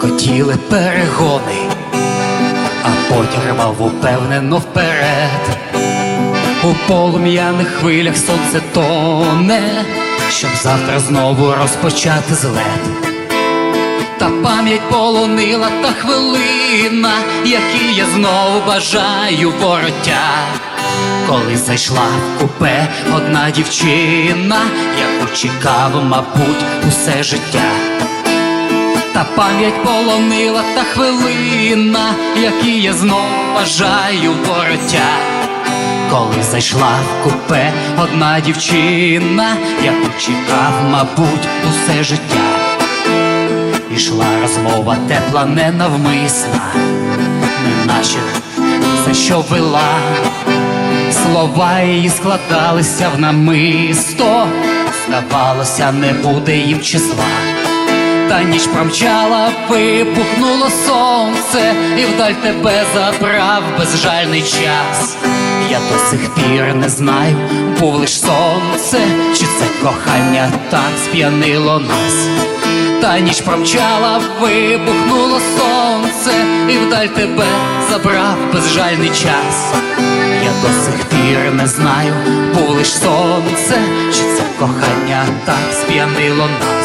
Гуркотіли перегони, а потяг рвав упевнено вперед. У полум'яних хвилях сонце тоне, щоб завтра знову розпочати злет. Та пам'ять полонила та хвилина, якій я знову бажаю вороття. Коли зайшла в купе одна дівчина, яку чекав, мабуть, усе життя. Та пам'ять полонила та хвилина, якій я знову бажаю вороття. Коли зайшла в купе одна дівчина, яку чекав, мабуть, усе життя. Ішла розмова тепла, ненавмисна, неначе за що вела. Слова її складалися в намисто, здавалося, не буде їм числа. Та ніч промчала, вибухнуло сонце, і вдаль тебе забрав безжальний час. Я до сих пір не знаю, був лиш сонце, чи це кохання так сп'янило нас. Та ніч промчала, вибухнуло сонце, і вдаль тебе забрав безжальний час. Я до сих пір не знаю, був лиш сонце, чи це кохання так сп'янило нас.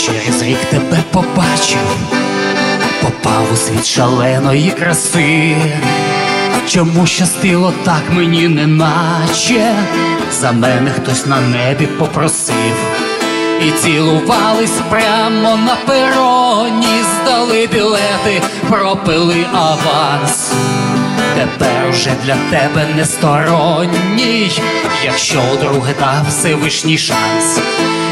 Через рік тебе побачив, попав у світ шаленої краси. Чому щастило так мені неначе за мене хтось на небі попросив, і цілувались прямо на пероні, здали білети, пропили аванс. Тепер уже для тебе не сторонній, якщо вдруге дав Всевишній шанс.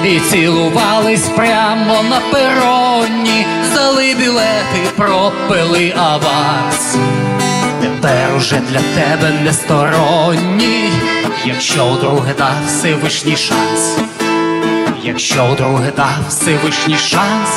І цілувались прямо на пероні, здали білети, пропили аванс. Тепер уже для тебе не сторонній, якщо вдруге дав Всевишній шанс. Якщо вдруге дав Всевишній шанс,